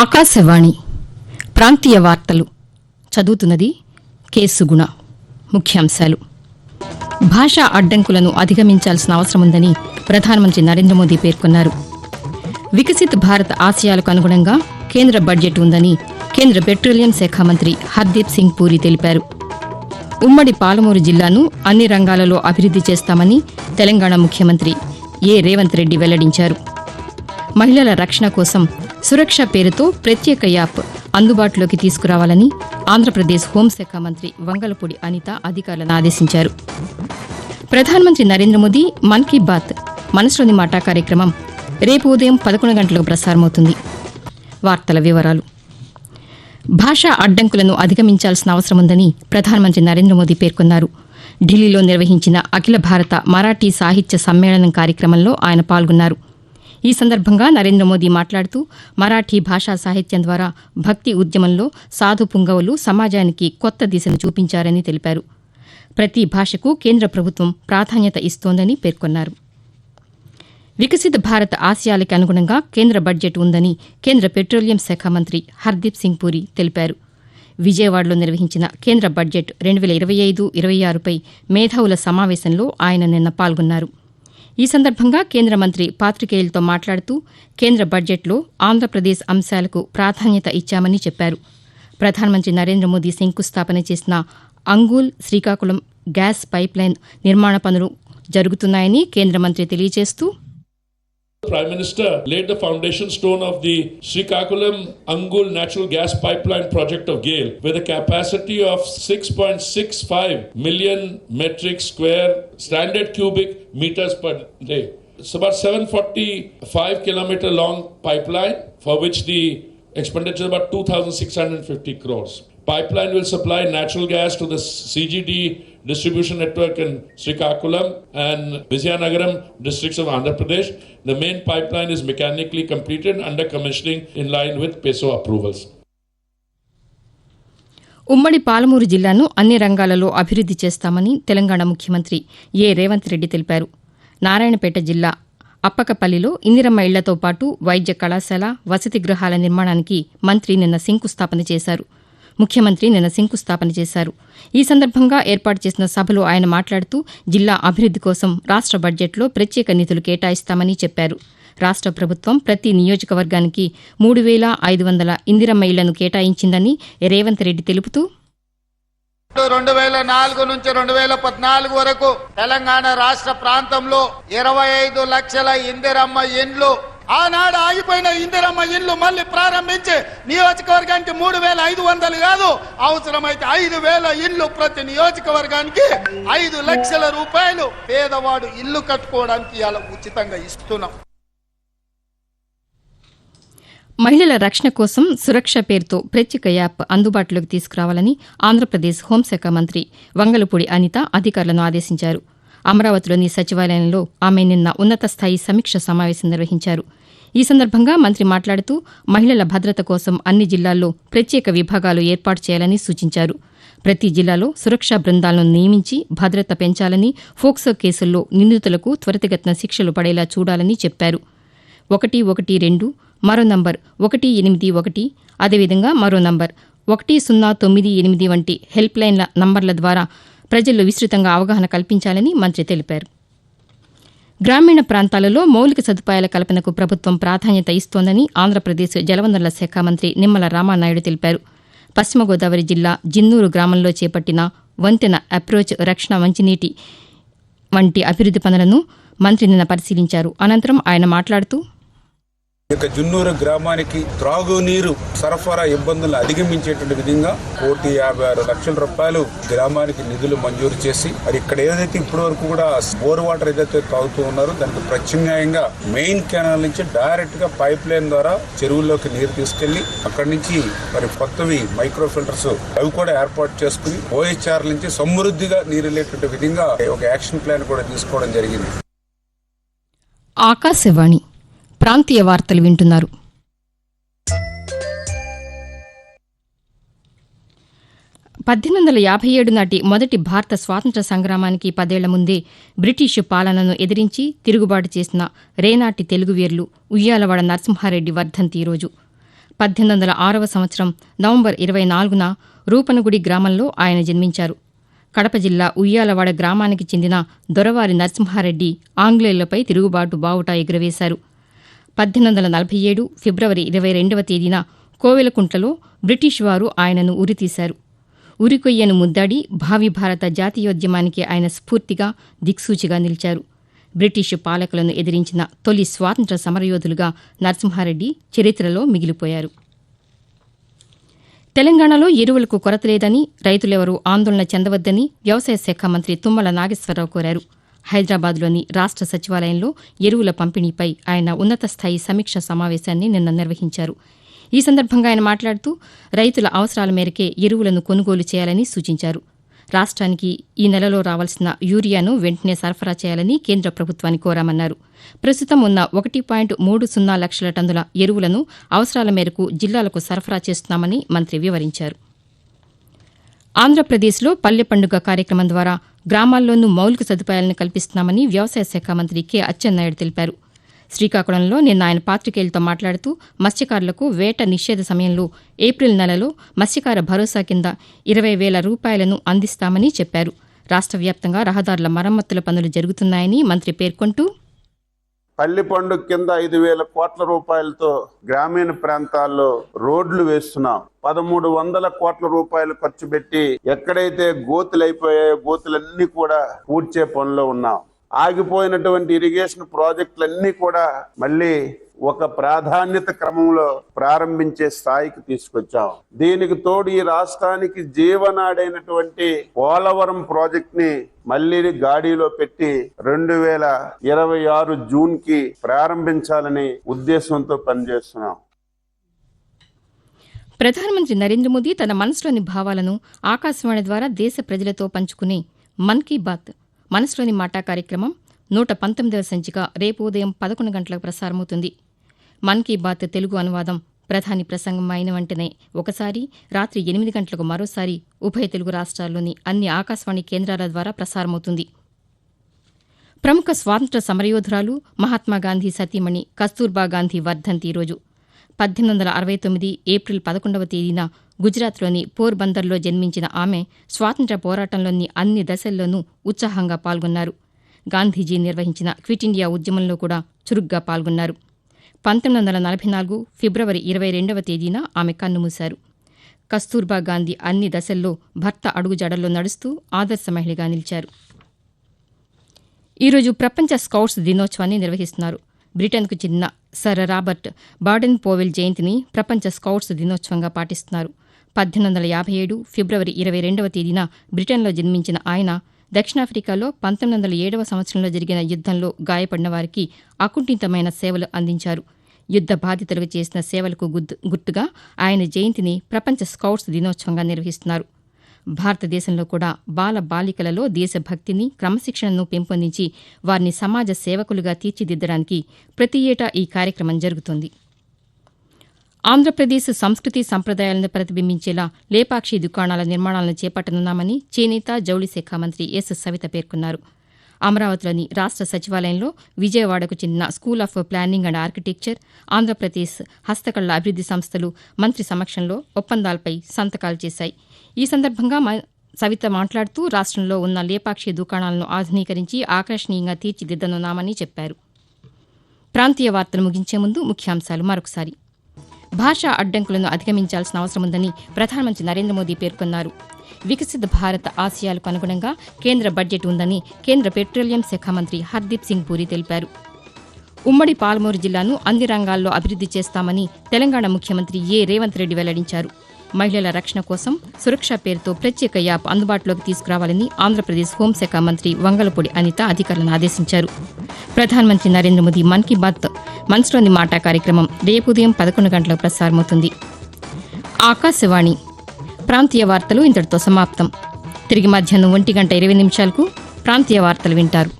ఆకాశవాణి ప్రాంతీయ వార్తలు చదువుతున్నది కేసుగుణ ముఖ్యాంశాలు. భాషా అడ్డంకులను అధిగమించాల్సిన అవసరముందని ప్రధానమంత్రి నరేంద్ర మోదీ పేర్కొన్నారు. వికసిత్ భారత్ ఆశయాలకు అనుగుణంగా కేంద్ర బడ్జెట్ ఉందని కేంద్ర పెట్రోలియం శాఖ మంత్రి హర్దీప్ సింగ్ పూరి తెలిపారు. ఉమ్మడి పాలమూరు జిల్లాను అన్ని రంగాలలో అభివృద్ది చేస్తామని తెలంగాణ ముఖ్యమంత్రి ఏ రేవంత్ రెడ్డి వెల్లడించారు. మహిళల రక్షణ కోసం సురక్ష పేరుతో ప్రత్యేక యాప్ అందుబాటులోకి తీసుకురావాలని ఆంధ్రప్రదేశ్ హోంశాఖ మంత్రి వంగలపూడి అనిత అధికారులను ఆదేశించారు. ప్రధానమంత్రి నరేంద్ర మోదీ మన్ కీ బాత్ మనసులోని మాట కార్యక్రమం రేపు ఉదయం పదకొండు గంటలకు ప్రసారమవుతుంది. వార్తల వివరాలు. భాషా అడ్డంకులను అధిగమించాల్సిన అవసరం ఉందని ప్రధానమంత్రి నరేంద్ర మోదీ పేర్కొన్నారు. ఢిల్లీలో నిర్వహించిన అఖిల భారత మరాఠీ సాహిత్య సమ్మేళనం కార్యక్రమంలో ఆయన పాల్గొన్నారు. ఈ సందర్భంగా నరేంద్ర మోదీ మాట్లాడుతూ మరాఠీ భాషా సాహిత్యం ద్వారా భక్తి ఉద్యమంలో సాధు పుంగవులు సమాజానికి కొత్త దిశను చూపించారని తెలిపారు. ప్రతి భాషకు కేంద్ర ప్రభుత్వం ప్రాధాన్యత ఇస్తోందని పేర్కొన్నారు. వికసిత భారత్ ఆశయాలకి అనుగుణంగా కేంద్ర బడ్జెట్ ఉందని కేంద్ర పెట్రోలియం శాఖ మంత్రి హర్దీప్ సింగ్ పూరి తెలిపారు. విజయవాడలో నిర్వహించిన కేంద్ర బడ్జెట్ రెండు వేల ఇరవై ఐదు ఇరవై ఆరుపై మేధావుల సమావేశంలో ఆయన నిన్న పాల్గొన్నారు. ఈ సందర్భంగా కేంద్ర మంత్రి పాతికేయులతో మాట్లాడుతూ కేంద్ర బడ్జెట్లో ఆంధ్రప్రదేశ్ అంశాలకు ప్రాధాన్యత ఇచ్చామని చెప్పారు. ప్రధానమంత్రి నరేంద్ర మోదీ శంకుస్థాపన చేసిన అంగూల్ శ్రీకాకుళం గ్యాస్ పైప్లైన్ నిర్మాణ పనులు జరుగుతున్నాయని కేంద్ర మంత్రి తెలియజేస్తూ Prime Minister laid the foundation stone of the Srikakulam Angul natural gas pipeline project of GAIL with a capacity of 6.65 million metric square standard cubic meters per day. It's about 745 kilometer long pipeline for which the expenditure is about 2,650 crores. Pipeline will supply natural gas to the CGD distribution network in Srikakulam and Vizianagaram districts of Andhra Pradesh. The main pipeline is mechanically completed under commissioning in line with PESO approvals. ఉమ్మడి పాలమూరు జిల్లాను అన్ని రంగాలలో అభివృద్ది చేస్తామని తెలంగాణ ముఖ్యమంత్రి ఏ రేవంత్ రెడ్డి తెలిపారు నారాయణపేట జిల్లా అప్పకపల్లిలో ఇందిరమ్మ ఇళ్ళతో పాటు వైద్య కళాశాల వసతి గృహాల నిర్మాణానికి మంత్రి నిన్న శంకుస్థాపన చేశారు ముఖ్యమంత్రి నిన్న శంకుస్థాపన చేశారు. ఈ సందర్భంగా ఏర్పాటు చేసిన సభలో ఆయన మాట్లాడుతూ జిల్లా అభివృద్ది కోసం రాష్ట బడ్జెట్లో ప్రత్యేక నిధులు కేటాయిస్తామని చెప్పారు. రాష్ట ప్రభుత్వం ప్రతి నియోజకవర్గానికి మూడు వేల ఐదు వందల ఇందిరమ్మ ఇళ్ళను కేటాయించిందని రేవంత్ రెడ్డి తెలుపుతూ రెండు వేల నాలుగు నుంచి రెండు వేల పద్నాలుగు వరకు తెలంగాణ రాష్ట్ర ప్రాంతంలో ఇరవై ఐదు లక్షల ఇందిరమ్మ ఇండ్లు ఆనాడు ఆగిపోయిన ఇందిరమ్మ ఇల్లు మళ్ళీ ప్రారంభించి నియోజకవర్గానికి మూడు వేల ఐదు వందలు కాదు అవసరమైతే ఐదు వేల ఇల్లు ప్రతి నియోజకవర్గానికి ఐదు లక్షల రూపాయలు పేదవాడు ఇల్లు కట్టుకోవడానికి ఇలా ఉచితంగా ఇస్తున్నాం. మహిళల రక్షణ కోసం సురక్ష పేరుతో ప్రత్యేక యాప్ అందుబాటులోకి తీసుకురావాలని ఆంధ్రప్రదేశ్ హోంశాఖ మంత్రి వంగలపూడి అనిత అధికారులను ఆదేశించారు. అమరావతిలోని సచివాలయంలో ఆమె నిన్న ఉన్నత స్థాయి సమీక్ష సమావేశం నిర్వహించారు. ఈ సందర్భంగా మంత్రి మాట్లాడుతూ మహిళల భద్రత కోసం అన్ని జిల్లాల్లో ప్రత్యేక విభాగాలు ఏర్పాటు చేయాలని సూచించారు. ప్రతి జిల్లాలో సురక్షా బృందాలను నియమించి భద్రత పెంచాలని ఫోక్సో కేసుల్లో నిందితులకు త్వరితగతిన శిక్షలు పడేలా చూడాలని చెప్పారు. ఒకటి ఒకటి రెండు మరో నంబర్ ఒకటి ఎనిమిది ఒకటి అదేవిధంగా మరో నంబర్ ఒకటి సున్నా తొమ్మిది ఎనిమిది వంటి హెల్ప్ లైన్ల నంబర్ల ద్వారా ప్రజల్లో విస్తృతంగా అవగాహన కల్పించాలని మంత్రి తెలిపారు. గ్రామీణ ప్రాంతాలలో మౌలిక సదుపాయాల కల్పనకు ప్రభుత్వం ప్రాధాన్యత ఇస్తోందని ఆంధ్రప్రదేశ్ జలవనరుల శాఖ మంత్రి నిమ్మల రామానాయుడు తెలిపారు. పశ్చిమ గోదావరి జిల్లా జిన్నూరు గ్రామంలో చేపట్టిన వంతెన అప్రోచ్ రక్షణ మంచినీటి వంటి అభివృద్ది పనులను మంత్రి నిన్న పరిశీలించారు. అనంతరం ఆయన మాట్లాడుతూ ఇక జున్నూరు గ్రామానికి త్రాగునీరు సరఫరా ఇబ్బందులను అధిగమించేటువంటి విధంగా కోటి యాభై ఆరు లక్షల రూపాయలు గ్రామానికి నిధులు మంజూరు చేసి మరి ఇక్కడ ఏదైతే ఇప్పటి వరకు కూడా బోర్ వాటర్ ఏదైతే తాగుతూ ఉన్నారో దానికి ప్రత్యామ్నాయంగా మెయిన్ కెనాల్ నుంచి డైరెక్ట్గా పైప్ లైన్ ద్వారా చెరువుల్లోకి నీరు తీసుకెళ్ళి అక్కడి నుంచి మరి కొత్తవి మైక్రో ఫిల్టర్స్ అవి కూడా ఏర్పాటు చేసుకుని ఓహెచ్ఆర్ నుంచి సమృద్ధిగా నీరు వెళ్ళేటువంటి విధంగా ఒక యాక్షన్ ప్లాన్ కూడా తీసుకోవడం జరిగింది. ఆకాశవాణి ప్రాంతీయ వార్తలు వింటున్నారు. పద్దెనిమిది వందల యాభై ఏడు నాటి మొదటి భారత స్వాతంత్ర సంగ్రామానికి పదేళ్ళ ముందే బ్రిటిష్ పాలనను ఎదిరించి తిరుగుబాటు చేసిన రేనాటి తెలుగు వీరులు ఉయ్యాలవాడ నరసింహారెడ్డి వర్ధంతి ఈరోజు. పద్దెనిమిది వందల ఆరవ సంవత్సరం నవంబర్ ఇరవై నాలుగున రూపనగుడి గ్రామంలో ఆయన జన్మించారు. కడప జిల్లా ఉయ్యాలవాడ గ్రామానికి చెందిన దొరవారి నరసింహారెడ్డి ఆంగ్లేయులపై తిరుగుబాటు బావుట ఎగురవేశారు. పద్దెనిమిది వందల నలభై ఏడు ఫిబ్రవరి ఇరవై రెండవ తేదీన కోవెలకుంట్లలో బ్రిటిష్ వారు ఆయనను ఉరితీశారు. ఉరికొయ్యను ముద్దాడి భావి భారత జాతీయోద్యమానికి ఆయన స్ఫూర్తిగా దిక్సూచిగా నిలిచారు. బ్రిటిష్ పాలకులను ఎదిరించిన తొలి స్వాతంత్ర సమరయోధులుగా నరసింహారెడ్డి చరిత్రలో మిగిలిపోయారు. తెలంగాణలో ఎరువులకు కొరత లేదని రైతులెవరూ ఆందోళన చెందవద్దని వ్యవసాయ శాఖ మంత్రి తుమ్మల నాగేశ్వరరావు కోరారు. హైదరాబాద్లోని రాష్ట్ర సచివాలయంలో ఎరువుల పంపిణీపై ఆయన ఉన్నత స్థాయి సమీక్ష సమావేశాన్ని నిన్న నిర్వహించారు. ఈ సందర్భంగా ఆయన మాట్లాడుతూ రైతుల అవసరాల మేరకే ఎరువులను కొనుగోలు చేయాలని సూచించారు. రాష్ట్రానికి ఈ నెలలో రావాల్సిన యూరియాను వెంటనే సరఫరా చేయాలని కేంద్ర ప్రభుత్వాన్ని కోరామన్నారు. ప్రస్తుతం ఉన్న ఒకటి పాయింట్ మూడు సున్నా లక్షల టన్నుల ఎరువులను అవసరాల మేరకు జిల్లాలకు సరఫరా చేస్తున్నామని మంత్రి వివరించారు. ఆంధ్రప్రదేశ్లో పల్లె పండుగ కార్యక్రమం ద్వారా గ్రామాల్లోనూ మౌలిక సదుపాయాలను కల్పిస్తున్నామని వ్యవసాయ శాఖ మంత్రి కె. అచ్చెన్నాయుడు తెలిపారు. శ్రీకాకుళంలో నిన్న ఆయన పాతికేయులతో మాట్లాడుతూ మత్స్యకారులకు వేట నిషేధ సమయంలో ఏప్రిల్ నెలలో మత్స్యకార భరోసా కింద ఇరవై వేల రూపాయలను అందిస్తామని చెప్పారు. రాష్ట్ర వ్యాప్తంగా రహదారుల మరమ్మతుల పనులు జరుగుతున్నాయని మంత్రి పేర్కొంటూ పల్లి పండుగ కింద ఐదు వేల కోట్ల రూపాయలతో గ్రామీణ ప్రాంతాల్లో రోడ్లు వేస్తున్నాం. పదమూడు వందల కోట్ల రూపాయలు ఖర్చు పెట్టి ఎక్కడైతే గోతులు అయిపోయాయో గోతులన్నీ కూడా పూడ్చే పనిలో ఉన్నాం. ఆగిపోయినటువంటి ఇరిగేషన్ ప్రాజెక్టులన్నీ కూడా మళ్ళీ ఒక ప్రాధాన్యత క్రమంలో ప్రారంభించే స్థాయికి తీసుకొచ్చాం. దీనికి తోడు ఈ రాష్ట్రానికి జీవనాడైనటువంటి పోలవరం ప్రాజెక్ట్ని మళ్ళీ గాడిలో పెట్టి రెండు వేల ఇరవై ఆరు జూన్కి ప్రారంభించాలని ఉద్దేశంతో పనిచేస్తున్నాం. ప్రధానమంత్రి నరేంద్ర మోదీ తన మనసులోని భావాలను ఆకాశవాణి ద్వారా దేశ ప్రజలతో పంచుకునే మన్ కీ బాత్. మనసులోని మాట కార్యక్రమం నూట పంతొమ్మిదవ సంచిక రేపు ఉదయం పదకొండు గంటలకు ప్రసారమవుతుంది. మన్ కీ బాత్ తెలుగు అనువాదం ప్రధాని ప్రసంగం అయిన వెంటనే ఒకసారి రాత్రి ఎనిమిది గంటలకు మరోసారి ఉభయ తెలుగు రాష్ట్రాల్లోని అన్ని ఆకాశవాణి కేంద్రాల ద్వారా ప్రసారమవుతుంది. ప్రముఖ స్వాతంత్ర సమరయోధురాలు మహాత్మాగాంధీ సతీమణి కస్తూర్బా గాంధీ వర్ధంతి ఈరోజు పద్దెనిమిది వందల అరవై తొమ్మిది ఏప్రిల్ పదకొండవ తేదీన గుజరాత్లోని పోర్బందర్లో జన్మించిన ఆమె స్వాతంత్ర్య పోరాటంలోని అన్ని దశల్లోనూ ఉత్సాహంగా పాల్గొన్నారు. గాంధీజీ నిర్వహించిన క్విట్ ఇండియా ఉద్యమంలో కూడా చురుగ్గా పాల్గొన్నారు. పంతొమ్మిది వందల నలభై నాలుగు ఫిబ్రవరి ఇరవై రెండవ తేదీన ఆమె కన్నుమూశారు కస్తూర్బా గాంధీ అన్ని దశల్లో భర్త అడుగుజాడల్లో నడుస్తూ ఆదర్శ మహిళగా నిలిచారు. ఈరోజు ప్రపంచ స్కౌట్స్ దినోత్సవాన్ని నిర్వహిస్తున్నారు. బ్రిటన్కు చెందిన సర్ రాబర్ట్ బాడెన్ పోవెల్ జయంతిని ప్రపంచ స్కౌట్స్ దినోత్సవంగా పాటిస్తున్నారు. పద్దెనిమిది వందల యాభై ఏడు ఫిబ్రవరి ఇరవై రెండవ తేదీన బ్రిటన్లో జన్మించిన ఆయన దక్షిణాఫ్రికాలో పంతొమ్మిది వందల ఏడవ సంవత్సరంలో జరిగిన యుద్దంలో గాయపడిన వారికి అకుంఠితమైన సేవలు అందించారు. యుద్ద బాధితులకు చేసిన సేవలకు గుర్తు- గుర్తుగా ఆయన జయంతిని ప్రపంచ స్కౌట్స్ దినోత్సవంగా నిర్వహిస్తున్నారు. భారతదేశంలో కూడా బాల బాలికలలో దేశభక్తిని క్రమశిక్షణను పెంపొందించి వారిని సమాజ సేవకులుగా తీర్చిదిద్దడానికి ప్రతి ఏటా ఈ కార్యక్రమం జరుగుతోంది. ఆంధ్రప్రదేశ్ సంస్కృతి సంప్రదాయాలను ప్రతిబింబించేలా లేపాక్షి దుకాణాల నిర్మాణాలను చేపట్టనున్నామని చేనేత జౌళి శాఖ మంత్రి ఎస్. సవిత పేర్కొన్నారు. అమరావతిలోని రాష్ట్ర సచివాలయంలో విజయవాడకు చెందిన school of planning and architecture Andhra Pradesh హస్తకళ అభివృద్ది సంస్థలు మంత్రి సమక్షంలో ఒప్పందాలపై సంతకాలు చేశాయి. ఈ సందర్భంగా సవిత మాట్లాడుతూ రాష్ట్రంలో ఉన్న లేపాక్షి దుకాణాలను ఆధునీకరించి ఆకర్షణీయంగా తీర్చిదిద్దనున్నామని చెప్పారు. ప్రాంతీయ వార్తలు ముగించే ముందు ముఖ్యాంశాలు మరొకసారి. భాషా అడ్డంకులను అధిగమించాల్సిన అవసరం ఉందని ప్రధానమంత్రి నరేంద్ర మోదీ పేర్కొన్నారు. వికసిత భారత్ ఆశయాలకు అనుగుణంగా కేంద్ర బడ్జెట్ ఉందని కేంద్ర పెట్రోలియం శాఖ మంత్రి హర్దీప్ సింగ్ పూరి తెలిపారు. ఉమ్మడి పాలమూరు జిల్లాను అన్ని రంగాల్లో అభివృద్ది చేస్తామని తెలంగాణ ముఖ్యమంత్రి ఏ. రేవంత్ రెడ్డి వెల్లడించారు. మహిళల రక్షణ కోసం సురక్ష పేరుతో ప్రత్యేక యాప్ అందుబాటులోకి తీసుకురావాలని ఆంధ్రప్రదేశ్ హోంశాఖ మంత్రి వంగలపూడి అనిత అధికారులను ఆదేశించారు. ప్రధానమంత్రి నరేంద్ర మోదీ మన్ కీ బాత్ మనసులోని మాట కార్యక్రమం రేపు ఉదయం పదకొండు గంటలకు ప్రసారమవుతుంది. ఆకాశవాణి ప్రాంతీయ వార్తలు ఇంతటితో సమాప్తం. తిరిగి మధ్యాహ్నం ఒంటి గంట ఇరవై నిమిషాలకు ప్రాంతీయ వార్తలు వింటారు.